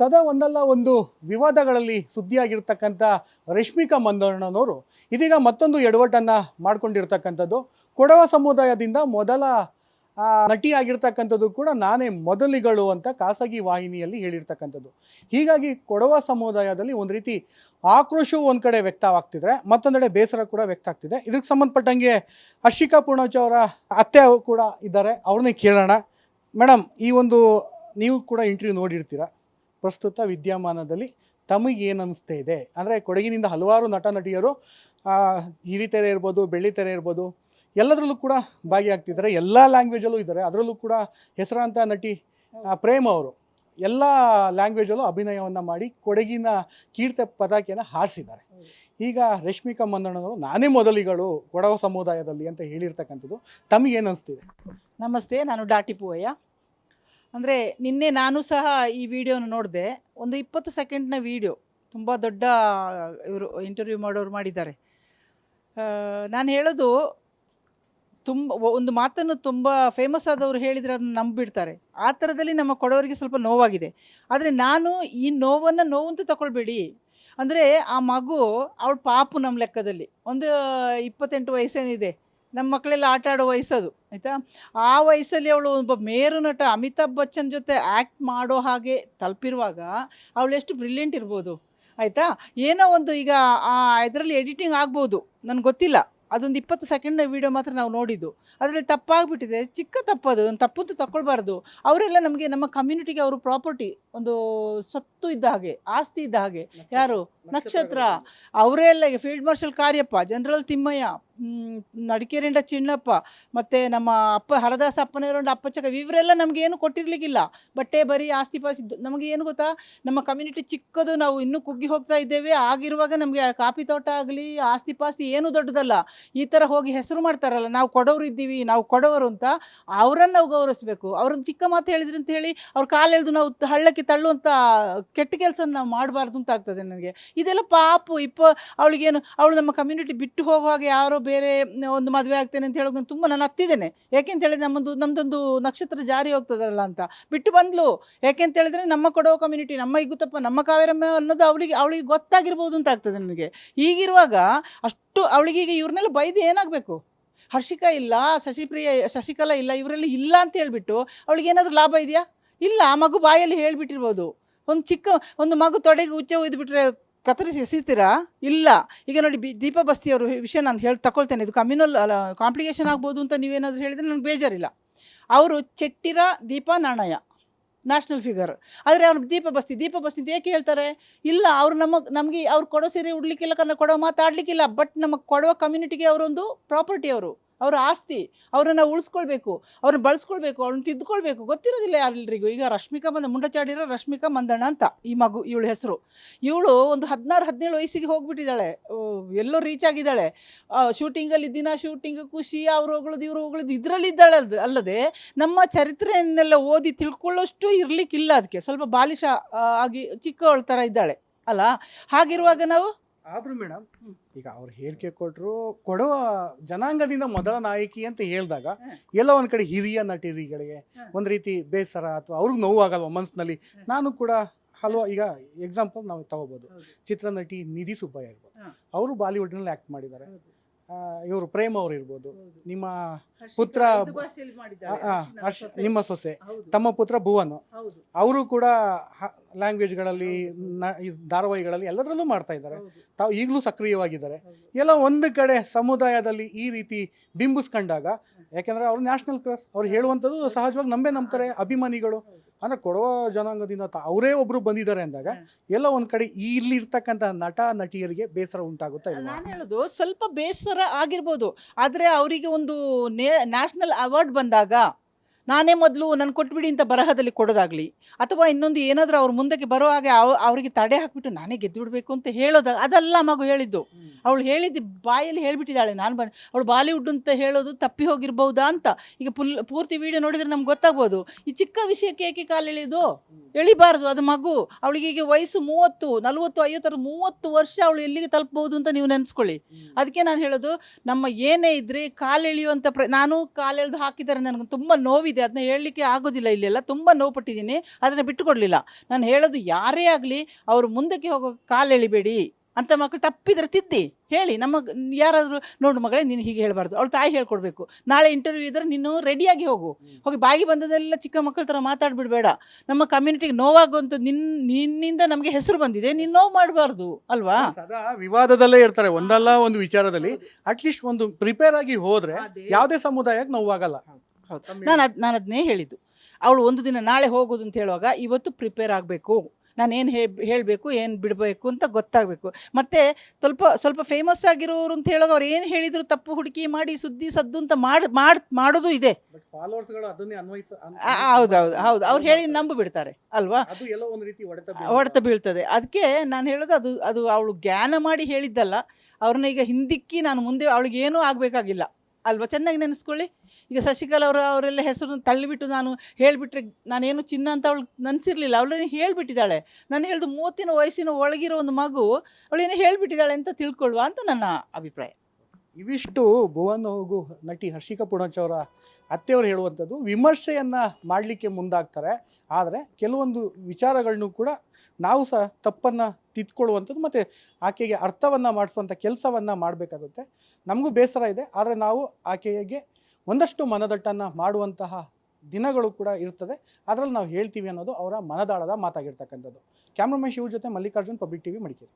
ಸದಾ ಒಂದಲ್ಲ, ಒಂದು ವಿವಾದಗಳಲ್ಲಿ ಸುದ್ದಿಯಾಗಿರ್ತಕ್ಕಂಥ ರಶ್ಮಿಕಾ ಮಂದಣ್ಣನವರು ಇದೀಗ ಮತ್ತೊಂದು ಎಡವಟ್ಟನ್ನು ಮಾಡಿಕೊಂಡಿರ್ತಕ್ಕಂಥದ್ದು. ಕೊಡವ ಸಮುದಾಯದಿಂದ ಮೊದಲ ನಟಿಯಾಗಿರ್ತಕ್ಕಂಥದ್ದು ಕೂಡ ನಾನೇ ಮೊದಲಿಗಳು ಅಂತ ಖಾಸಗಿ ವಾಹಿನಿಯಲ್ಲಿ ಹೇಳಿರ್ತಕ್ಕಂಥದ್ದು. ಹೀಗಾಗಿ ಕೊಡವ ಸಮುದಾಯದಲ್ಲಿ ಒಂದು ರೀತಿ ಆಕ್ರೋಶವು ಒಂದು ಕಡೆ ವ್ಯಕ್ತವಾಗ್ತಿದ್ರೆ ಮತ್ತೊಂದೆಡೆ ಬೇಸರ ಕೂಡ ವ್ಯಕ್ತ ಆಗ್ತಿದೆ ಇದಕ್ಕೆ ಸಂಬಂಧಪಟ್ಟಂಗೆ ಹರ್ಷಿಕಾ ಪೂರ್ಣಚ ಅವರ ಅತ್ತೆ ಕೂಡ ಇದ್ದಾರೆ. ಅವ್ರನ್ನೇ ಕೇಳೋಣ. ಮೇಡಮ್ ಈ ಒಂದು ನೀವು ಕೂಡ ಇಂಟರ್ವ್ಯೂ ನೋಡಿರ್ತೀರ? ಪ್ರಸ್ತುತ ವಿದ್ಯಮಾನದಲ್ಲಿ ತಮಗೆ ಏನು ಅನಿಸ್ತಾ ಇದೆ ಅಂದರೆ ಕೊಡಗಿನಿಂದ ಹಲವಾರು ನಟ ನಟಿಯರು ಹಿರಿತೆರೆ ಇರ್ಬೋದು ಬೆಳ್ಳಿತೆರೆ ಇರ್ಬೋದು, ಎಲ್ಲದರಲ್ಲೂ ಕೂಡ ಭಾಗಿಯಾಗ್ತಿದ್ದಾರೆ. ಎಲ್ಲ ಲ್ಯಾಂಗ್ವೇಜಲ್ಲೂ ಇದ್ದಾರೆ. ಅದರಲ್ಲೂ ಕೂಡ ಹೆಸರಾಂತ ನಟಿ ಪ್ರೇಮ್ ಅವರು ಎಲ್ಲ ಲ್ಯಾಂಗ್ವೇಜಲ್ಲೂ ಅಭಿನಯವನ್ನು ಮಾಡಿ ಕೊಡಗಿನ ಕೀರ್ತಿ ಪತಾಕೆಯನ್ನು ಹಾರಿಸಿದ್ದಾರೆ. ಈಗ ರಶ್ಮಿಕಾ ಮಂದಣ್ಣನವರು ನಾನೇ ಮೊದಲಿಗಳು ಕೊಡವ ಸಮುದಾಯದಲ್ಲಿ ಅಂತ ಹೇಳಿರ್ತಕ್ಕಂಥದ್ದು ತಮಗೇನು ಅನಿಸ್ತಿದೆ ನಮಸ್ತೆ, ನಾನು ಡಾಟಿ ಪೂವಯ್ಯ. ಅಂದರೆ ನಿನ್ನೆ ನಾನು ಸಹ ಈ ವಿಡಿಯೋನ ನೋಡಿದೆ. ಒಂದು ಇಪ್ಪತ್ತು ಸೆಕೆಂಡ್ನ ವಿಡಿಯೋ. ತುಂಬ ದೊಡ್ಡ, ಇವರು ಇಂಟರ್ವ್ಯೂ ಮಾಡೋರು ಮಾಡಿದ್ದಾರೆ. ನಾನು ಹೇಳೋದು ತುಂಬ, ಒಂದು ಮಾತನ್ನು ತುಂಬ ಫೇಮಸ್ ಆದವರು ಹೇಳಿದರೆ ಅದನ್ನು ನಂಬಿಬಿಡ್ತಾರೆ ಆ ಥರದಲ್ಲಿ ನಮ್ಮ ಕೊಡವರಿಗೆ ಸ್ವಲ್ಪ ನೋವಾಗಿದೆ. ಆದರೆ ನಾನು ಈ ನೋವನ್ನು ನೋವು ಅಂತ ತಗೊಳ್ಬೇಡಿ ಅಂದರೆ ಆ ಮಗು ಅವಳ ಪಾಪು ನಮ್ಮ ಲೆಕ್ಕದಲ್ಲಿ. ಒಂದು ಇಪ್ಪತ್ತೆಂಟು ವಯಸ್ಸೇನಿದೆ. ನಮ್ಮ ಮಕ್ಕಳೆಲ್ಲ ಆಟ ಆಡೋ ವಯಸ್ಸದು ಆಯಿತಾ? ಆ ವಯಸ್ಸಲ್ಲಿ ಅವಳು ಒಬ್ಬ ಮೇರು ನಟ ಅಮಿತಾಬ್ ಬಚ್ಚನ್ ಜೊತೆ ಆ್ಯಕ್ಟ್ ಮಾಡೋ ಹಾಗೆ ತಲುಪಿರುವಾಗ ಅವಳು ಎಷ್ಟು ಬ್ರಿಲಿಯಂಟ್ ಇರ್ಬೋದು ಆಯಿತಾ? ಏನೋ ಒಂದು ಈಗ ಆ ಇದರಲ್ಲಿ ಎಡಿಟಿಂಗ್ ಆಗ್ಬೋದು ನನಗೆ ಗೊತ್ತಿಲ್ಲ. ಅದೊಂದು ಇಪ್ಪತ್ತು ಸೆಕೆಂಡ್ ವೀಡಿಯೋ ಮಾತ್ರ ನಾವು ನೋಡಿದ್ದು. ಅದರಲ್ಲಿ ತಪ್ಪಾಗ್ಬಿಟ್ಟಿದೆ. ಚಿಕ್ಕ ತಪ್ಪದು ಒಂದು ತಪ್ಪಂತೂ ಅಂತ ತಗೊಳ್ಬಾರ್ದು ಅವರೆಲ್ಲ ನಮಗೆ ನಮ್ಮ ಕಮ್ಯುನಿಟಿಗೆ ಅವರು ಪ್ರಾಪರ್ಟಿ ಒಂದು ಸ್ವತ್ತು ಇದ್ದ ಹಾಗೆ ಆಸ್ತಿ ಇದ್ದ ಹಾಗೆ. ಯಾರು? ನಕ್ಷತ್ರ ಅವರೇ ಎಲ್ಲ field marshal Cariappa general Thimayya ನಡಿಕೇರಿಂದ Chinnappa, ಮತ್ತು ನಮ್ಮ ಅಪ್ಪ, ಹರದಾಸ ಅಪ್ಪನೇರೋಂಡ ಅಪ್ಪಚಕ ಇವರೆಲ್ಲ ನಮಗೇನು ಕೊಟ್ಟಿರಲಿಕ್ಕಿಲ್ಲ. ಬಟ್ಟೆ, ಬರೀ, ಆಸ್ತಿ, ಪಾಸ್ತಿ, ದು- ನಮಗೆ ಏನು ಗೊತ್ತಾ? ನಮ್ಮ ಕಮ್ಯುನಿಟಿ ಚಿಕ್ಕದು, ನಾವು ಇನ್ನೂ ಕುಗ್ಗಿ ಹೋಗ್ತಾ ಇದ್ದೇವೆ. ಆಗಿರುವಾಗ ನಮಗೆ ಕಾಫಿ ತೋಟ ಆಗಲಿ, ಆಸ್ತಿ, ಪಾಸ್ತಿ ಏನು ದೊಡ್ಡದಲ್ಲ. ಈ ಥರ ಹೋಗಿ ಹೆಸರು ಮಾಡ್ತಾರಲ್ಲ, ನಾವು ಕೊಡೋರು ಇದ್ದೀವಿ, ನಾವು ಕೊಡೋರು ಅಂತ ಅವರನ್ನು ನಾವು ಗೌರವಿಸಬೇಕು. ಅವ್ರನ್ನ ಚಿಕ್ಕ ಮಾತು ಹೇಳಿದ್ರಿ ಅಂತ ಹೇಳಿ, ಅವ್ರ ಎಳೆದು ನಾವು ಹಳ್ಳಕ್ಕೆ ತಳ್ಳುವಂಥ ಕೆಟ್ಟ ಕೆಲಸ ನಾವು ಮಾಡಬಾರ್ದು ಅಂತ ಆಗ್ತದೆ ನನಗೆ. ಇದೆಲ್ಲ ಪಾಪು, ಇಪ್ಪ, ಅವಳಿಗೇನು, ಅವಳು ನಮ್ಮ ಕಮ್ಯುನಿಟಿ ಬಿಟ್ಟು ಹೋಗುವಾಗ ಯಾರೋ ಬೇರೆ ಒಂದು ಮದುವೆ ಆಗ್ತೇನೆ ಅಂತ ಹೇಳೋದು ನಾನು ತುಂಬ ನಾನು ಹತ್ತಿದ್ದೇನೆ. ಯಾಕೆಂತ ಹೇಳಿದ್ರೆ ನಮ್ಮದು ನಮ್ಮದೊಂದು ನಕ್ಷತ್ರ ಜಾರಿ ಹೋಗ್ತದಲ್ಲ ಅಂತ. ಬಿಟ್ಟು ಬಂದ್ಲು. ಯಾಕೆಂತ ಹೇಳಿದ್ರೆ ನಮ್ಮ ಕೊಡೋ ಕಮ್ಯುನಿಟಿ ನಮ್ಮ ಇಗುತ್ತಪ್ಪ ನಮ್ಮ ಕಾವೇರಮ್ಮ ಅನ್ನೋದು ಅವಳಿಗೆ ಅವಳಿಗೆ ಗೊತ್ತಾಗಿರ್ಬೋದು ಅಂತ ಆಗ್ತದೆ ನನಗೆ. ಹೀಗಿರುವಾಗ ಅಷ್ಟು ಅವಳಿಗೆ ಈಗ ಇವ್ರನ್ನೆಲ್ಲ ಬೈದು ಏನಾಗಬೇಕು? ಹರ್ಷಿಕಾ ಇಲ್ಲ, ಶಶಿಪ್ರಿಯ, ಶಶಿಕಲಾ ಇಲ್ಲ, ಇವರೆಲ್ಲ ಇಲ್ಲ ಅಂತ ಹೇಳಿಬಿಟ್ಟು ಅವಳಿಗೆ ಏನಾದರೂ ಲಾಭ ಇದೆಯಾ? ಇಲ್ಲ ಮಗು ಬಾಯಲ್ಲಿ ಹೇಳಿಬಿಟ್ಟಿರ್ಬೋದು. ಒಂದು ಚಿಕ್ಕ, ಒಂದು ಮಗು ತೊಡೆಗೆ ಉಚ್ಚೆ ಒಯ್ದುಬಿಟ್ರೆ ಕತ್ತರಿಸಿ ಎಸಿತೀರಾ? ಇಲ್ಲ. ಈಗ ನೋಡಿ ಬಿ, ದೀಪ ಬಸ್ತಿಯವರು ವಿಷಯ ನಾನು ಹೇಳಿ ತಗೊಳ್ತೇನೆ ಇದು ಕಮ್ಯುನಲ್ ಕಾಂಪ್ಲಿಕೇಶನ್ ಆಗ್ಬೋದು ಅಂತ ನೀವೇನಾದರೂ ಹೇಳಿದರೆ ನನಗೆ ಬೇಜಾರಿಲ್ಲ. ಅವರು ಚೆಟ್ಟಿರ ದೀಪ ನಾಣಯ ನ್ಯಾಷನಲ್ ಫಿಗರ್ ಆದರೆ ಅವ್ರು ದೀಪ ಬಸ್ತಿ ದೀಪ ಬಸ್ತಿ ಏಕೆ ಹೇಳ್ತಾರೆ? ಇಲ್ಲ, ಅವರು ನಮಗೆ ನಮಗೆ ಅವ್ರು ಕೊಡೋ ಸೀರೆ ಉಡ್ಲಿಕ್ಕಿಲ್ಲ, ಕನ್ನಡ ಕೊಡೋ ಮಾತಾಡಲಿಕ್ಕಿಲ್ಲ ಬಟ್ ನಮಗೆ ಕೊಡೋ ಕಮ್ಯುನಿಟಿಗೆ ಅವರೊಂದು ಪ್ರಾಪರ್ಟಿ ಅವರು. ಅವರ ಆಸ್ತಿ, ಅವರನ್ನು ಉಳಿಸ್ಕೊಳ್ಬೇಕು, ಅವ್ರನ್ನ ಬಳಸ್ಕೊಳ್ಬೇಕು, ಅವ್ರನ್ನ ತಿದ್ದುಕೊಳ್ಬೇಕು ಗೊತ್ತಿರೋದಿಲ್ಲ ಯಾರೆಲ್ಲರಿಗೂ ಈಗ ರಶ್ಮಿಕಾ ಮಂದ ಮುಂಡಚಾಡಿರೋ ರಶ್ಮಿಕಾ ಮಂದಣ್ಣ ಅಂತ ಈ ಮಗು, ಇವಳು ಹೆಸರು. ಇವಳು ಒಂದು ಹದಿನಾರು, ಹದಿನೇಳು ವಯಸ್ಸಿಗೆ ಹೋಗ್ಬಿಟ್ಟಿದ್ದಾಳೆ. ಎಲ್ಲೋ ರೀಚ್ ಆಗಿದ್ದಾಳೆ. ಶೂಟಿಂಗಲ್ಲಿ ದಿನ ಶೂಟಿಂಗ್ ಖುಷಿ, ಅವ್ರು ಹೋಗಳದು, ಇವ್ರು ಹೋಗಳದು ಇದರಲ್ಲಿ ಇದ್ದಾಳೆ ಅಲ್ದ- ಅಲ್ಲದೆ ನಮ್ಮ ಚರಿತ್ರೆಯನ್ನೆಲ್ಲ ಓದಿ ತಿಳ್ಕೊಳ್ಳೋಷ್ಟು ಇರಲಿಕ್ಕಿಲ್ಲ ಅದಕ್ಕೆ ಸ್ವಲ್ಪ ಬಾಲಿಶ ಆಗಿ ಚಿಕ್ಕವಳ ಥರ ಇದ್ದಾಳೆ. ಅಲ್ಲ? ಹಾಗಿರುವಾಗ ನಾವು ಆದ್ರೂ ಮೇಡಮ್ ಈಗ ಅವ್ರು ಹೇಳಿಕೆ ಕೊಟ್ಟರು ಕೊಡುವ ಜನಾಂಗದಿಂದ ಮೊದಲ ನಾಯಕಿ ಅಂತ ಹೇಳಿದಾಗ. ಎಲ್ಲ ಒಂದ್ ಕಡೆ ಹಿರಿಯ ನಟಿಗಳಿಗೆ ಒಂದು ರೀತಿ ಬೇಸರ ಅಥವಾ ಅವ್ರಿಗೆ ನೋವಾಗಲ್ವ ಮನಸ್ಸಿನಲ್ಲಿ. ನಾನು ಕೂಡ ಹಲವು ಈಗ ಎಕ್ಸಾಂಪಲ್ ನಾವು ತಗೋಬಹುದು ಚಿತ್ರನಟಿ ನಿಧಿ ಸುಬ್ಬಯ್ಯ ಇರ್ಬೋದು. ಅವರು ಬಾಲಿವುಡ್ನಲ್ಲಿ ಆಕ್ಟ್ ಮಾಡಿದ್ದಾರೆ. ಇವರು ಪ್ರೇಮ್ ಅವ್ರು ಇರ್ಬೋದು. ನಿಮ್ಮ ಪುತ್ರ ನಿಮ್ಮ ಸೊಸೆ. ತಮ್ಮ ಪುತ್ರ ಭುವನ್. ಅವರು ಕೂಡ ಲ್ಯಾಂಗ್ವೇಜ್ಗಳಲ್ಲಿ ಧಾರಾವಾಹಿಗಳಲ್ಲಿ ಎಲ್ಲದರಲ್ಲೂ ಮಾಡ್ತಾ ಇದ್ದಾರೆ. ತಾವು ಈಗಲೂ ಸಕ್ರಿಯವಾಗಿದ್ದಾರೆ. ಎಲ್ಲ ಒಂದು ಕಡೆ ಸಮುದಾಯದಲ್ಲಿ ಈ ರೀತಿ ಬಿಂಬಿಸ್ಕೊಂಡಾಗ ಯಾಕೆಂದ್ರೆ ಅವರು ನ್ಯಾಷನಲ್ ಕ್ರಾಸ್ ಅವ್ರು ಹೇಳುವಂಥದ್ದು ಸಹಜವಾಗಿ ನಂಬೇ ನಂಬ್ತಾರೆ ಅಭಿಮಾನಿಗಳು. ಅಂದ್ರೆ ಕೊಡವ ಜನಾಂಗದಿಂದ ತ- ಅವರೇ ಒಬ್ರು ಬಂದಿದ್ದಾರೆ ಅಂದಾಗ ಎಲ್ಲ ಒಂದು ಕಡೆ ಇಲ್ಲಿ ಇರ್ತಕ್ಕಂಥ ನಟ ನಟಿಯರಿಗೆ ಬೇಸರ ಉಂಟಾಗುತ್ತೆ ನಾನು ಹೇಳೋದು ಸ್ವಲ್ಪ ಬೇಸರ ಆಗಿರ್ಬೋದು. ಆದರೆ ಅವರಿಗೆ ಒಂದು ನ್ಯಾಷನಲ್ ಅವಾರ್ಡ್ ಬಂದಾಗ ನಾನೇ ಮೊದಲು ನಾನು ಕೊಟ್ಬಿಡಿ ಅಂತ ಬರಹದಲ್ಲಿ ಕೊಡೋದಾಗ್ಲಿ ಅಥವಾ ಇನ್ನೊಂದು ಏನಾದರೂ ಅವ್ರ ಮುಂದಕ್ಕೆ ಬರೋ ಹಾಗೆ ಅವ್- ಅವರಿಗೆ ತಡೆ ಹಾಕಿಬಿಟ್ಟು ನಾನೇ ಗೆದ್ದು ಬಿಡಬೇಕು ಅಂತ ಹೇಳೋದ ಅದೆಲ್ಲ ಮಗು ಹೇಳಿದ್ದು. ಅವಳು ಹೇಳಿದ್ದು ಬಾಯಲ್ಲಿ ಹೇಳಿಬಿಟ್ಟಿದ್ದಾಳೆ ನಾನು ಬಂದು ಅವಳು ಬಾಲಿವುಡ್ ಅಂತ ಹೇಳೋದು ತಪ್ಪಿ ಹೋಗಿರ್ಬೋದಾ ಅಂತ. ಈಗ ಫುಲ್ ಪೂರ್ತಿ ವಿಡಿಯೋ ನೋಡಿದರೆ ನಮ್ಗೆ ಗೊತ್ತಾಗ್ಬೋದು. ಈ ಚಿಕ್ಕ ವಿಷಯಕ್ಕೆ ಏಕೆ ಕಾಲು ಎಳೆಯೋದು? ಎಳಿಬಾರ್ದು ಅದು ಮಗು. ಅವಳಿಗೆ ಈಗ ವಯಸ್ಸು ಮೂವತ್ತು ನಲವತ್ತು ಐವತ್ತರ ಮೂವತ್ತು ವರ್ಷ ಅವಳು ಎಲ್ಲಿಗೆ ತಲುಪಬಹುದು ಅಂತ ನೀವು ನೆನೆಸ್ಕೊಳ್ಳಿ. ಅದಕ್ಕೆ ನಾನು ಹೇಳೋದು ನಮ್ಮ ಏನೇ ಇದ್ರೆ ಕಾಲೆಳೆಯುವಂಥ ಪ್ರ ನಾನು ಕಾಲೆಳೆದು ಹಾಕಿದ್ದಾರೆ ನನಗೆ ತುಂಬ ನೋವಿದೆ. ನೋವಿದೆ ಅದನ್ನ ಹೇಳಲಿಕ್ಕೆ ಆಗೋದಿಲ್ಲ ಇಲ್ಲೆಲ್ಲ. ತುಂಬ ನೋವು ಪಟ್ಟಿದ್ದೀನಿ ಅದನ್ನು ಬಿಟ್ಟುಕೊಡಲಿಲ್ಲ. ನಾನು ಹೇಳೋದು ಯಾರೇ ಆಗಲಿ ಅವರು ಮುಂದಕ್ಕೆ ಹೋಗೋ ಕಾಲು ಎಳಿಬೇಡಿ ಅಂತ ಮಕ್ಕಳು ತಪ್ಪಿದ್ರೆ ತಿದ್ದಿ. ಹೇಳಿ. ನಮ್ಮ ಯಾರಾದರೂ ನೋಡು ಮಗಳೇ ನೀನು ಹೀಗೆ ಹೇಳಬಾರ್ದು. ಅವಳು ತಾಯಿ ಹೇಳ್ಕೊಡ್ಬೇಕು. ನಾಳೆ ಇಂಟರ್ವ್ಯೂ ಇದ್ರೆ ನೀನು ರೆಡಿಯಾಗಿ ಹೋಗು. ಹೋಗಿ ಬಾಗಿ ಬಂದದೆಲ್ಲ ಚಿಕ್ಕ ಮಕ್ಕಳ ಥರ ಮಾತಾಡ್ಬಿಡ್ಬೇಡ ನಮ್ಮ ಕಮ್ಯುನಿಟಿಗೆ ನೋವಾಗುವಂಥ ನಿನ್ ನಿನ್ನಿಂದ ನಮಗೆ ಹೆಸರು ಬಂದಿದೆ. ನೀನು ನೋವು ಮಾಡಬಾರ್ದು. ಅಲ್ವಾ? ಸದಾ ವಿವಾದದಲ್ಲೇ ಇರ್ತಾರೆ. ಒಂದಲ್ಲ ಒಂದು ವಿಚಾರದಲ್ಲಿ. ಅಟ್ಲೀಸ್ಟ್ ಒಂದು ಪ್ರಿಪೇರ್ ಆಗಿ ಹೋದ್ರೆ ಯಾವುದೇ ಸಮುದಾಯಕ್ಕೆ ನೋವಾಗಲ್ಲ. ನಾನು ಅದು ನಾನು ಅದನ್ನೇ ಹೇಳಿದ್ದು. ಅವಳು ಒಂದು ದಿನ ನಾಳೆ ಹೋಗೋದು ಅಂತ ಹೇಳುವಾಗ ಇವತ್ತು ಪ್ರಿಪೇರ್ ಆಗಬೇಕು. ನಾನೇನು ಹೇ ಹೇಳಬೇಕು ಏನು ಬಿಡಬೇಕು ಅಂತ ಗೊತ್ತಾಗಬೇಕು. ಮತ್ತು ಸ್ವಲ್ಪ ಸ್ವಲ್ಪ ಫೇಮಸ್ ಆಗಿರೋರು ಅಂತ ಹೇಳುವಾಗ ಅವ್ರು ಏನು ಹೇಳಿದ್ರು ತಪ್ಪು ಹುಡುಕಿ ಮಾಡಿ ಸುದ್ದಿ ಸದ್ದು ಅಂತ ಮಾಡಿ ಮಾಡಿ ಮಾಡೋದು ಇದೆ. ಹೌದು ಹೌದು ಹೌದು. ಅವ್ರು ಹೇಳಿ ನಂಬು ಬಿಡ್ತಾರೆ ಅಲ್ವಾ? ಹೊಡೆತ ಬೀಳ್ತದೆ. ಅದಕ್ಕೆ ನಾನು ಹೇಳೋದು ಅದು ಅದು ಅವಳು ಜ್ಞಾನ ಮಾಡಿ ಹೇಳಿದ್ದಲ್ಲ. ಅವ್ರನ್ನ ಈಗ ಹಿಂದಿಕ್ಕಿ ನಾನು ಮುಂದೆ ಅವಳಿಗೆ ಏನೂ ಆಗಬೇಕಾಗಿಲ್ಲ. ಅಲ್ವಾ? ಚೆನ್ನಾಗಿ ನೆನೆಸ್ಕೊಳ್ಳಿ. ಈಗ ಶಶಿಕಲಾ ಅವರು, ಅವರೆಲ್ಲ ಹೆಸರನ್ನು ತಳ್ಳಿಬಿಟ್ಟು ನಾನು ಹೇಳಿಬಿಟ್ರೆ ನಾನೇನು ಚಿನ್ನ ಅಂತ ಅವಳು ನೆನೆಸಿರ್ಲಿಲ್ಲ. ಅವಳೇನು ಹೇಳಿಬಿಟ್ಟಿದ್ದಾಳೆ. ನಾನು ಹೇಳ್ದು ಮೂವತ್ತಿನ ವಯಸ್ಸಿನ ಒಳಗಿರೋ ಒಂದು ಮಗು ಅವಳೇನು ಹೇಳಿಬಿಟ್ಟಿದ್ದಾಳೆ ಅಂತ ತಿಳ್ಕೊಳ್ಳುವ ಅಂತ ನನ್ನ ಅಭಿಪ್ರಾಯ. ಇವಿಷ್ಟು ಭುವನ್ ಹೋಗು ನಟಿ ಹರ್ಷಿಕಾ ಪುಣಚ್ ಅವರ ಅತ್ತೆಯವರು ಹೇಳುವಂಥದ್ದು ವಿಮರ್ಶೆಯನ್ನು ಮಾಡಲಿಕ್ಕೆ ಮುಂದಾಗ್ತಾರೆ. ಆದರೆ ಕೆಲವೊಂದು ವಿಚಾರಗಳನ್ನು ಕೂಡ ನಾವು ಸಹ ತಪ್ಪನ್ನು ತಿದ್ಕೊಳ್ಳುವಂಥದ್ದು ಮತ್ತು ಆಕೆಗೆ ಅರ್ಥವನ್ನು ಮಾಡಿಸುವಂಥ ಕೆಲಸವನ್ನು ಮಾಡಬೇಕಾಗುತ್ತೆ. ನಮಗೂ ಬೇಸರ ಇದೆ. ಆದರೆ ನಾವು ಆಕೆಗೆ ಒಂದಷ್ಟು ಮನದಟ್ಟನ್ನು ಮಾಡುವಂತಹ ದಿನಗಳು ಕೂಡ ಇರ್ತದೆ. ಅದರಲ್ಲಿ ನಾವು ಹೇಳ್ತೀವಿ ಅನ್ನೋದು ಅವರ ಮನದಾಳದ ಮಾತಾಗಿರ್ತಕ್ಕಂಥದ್ದು. ಕ್ಯಾಮ್ರಾಮನ್ ಶಿವ ಜೊತೆ ಮಲ್ಲಿಕಾರ್ಜುನ್, ಪಬ್ಲಿಕ್ ಟಿವಿ ಮಡಿಕೇರಿ.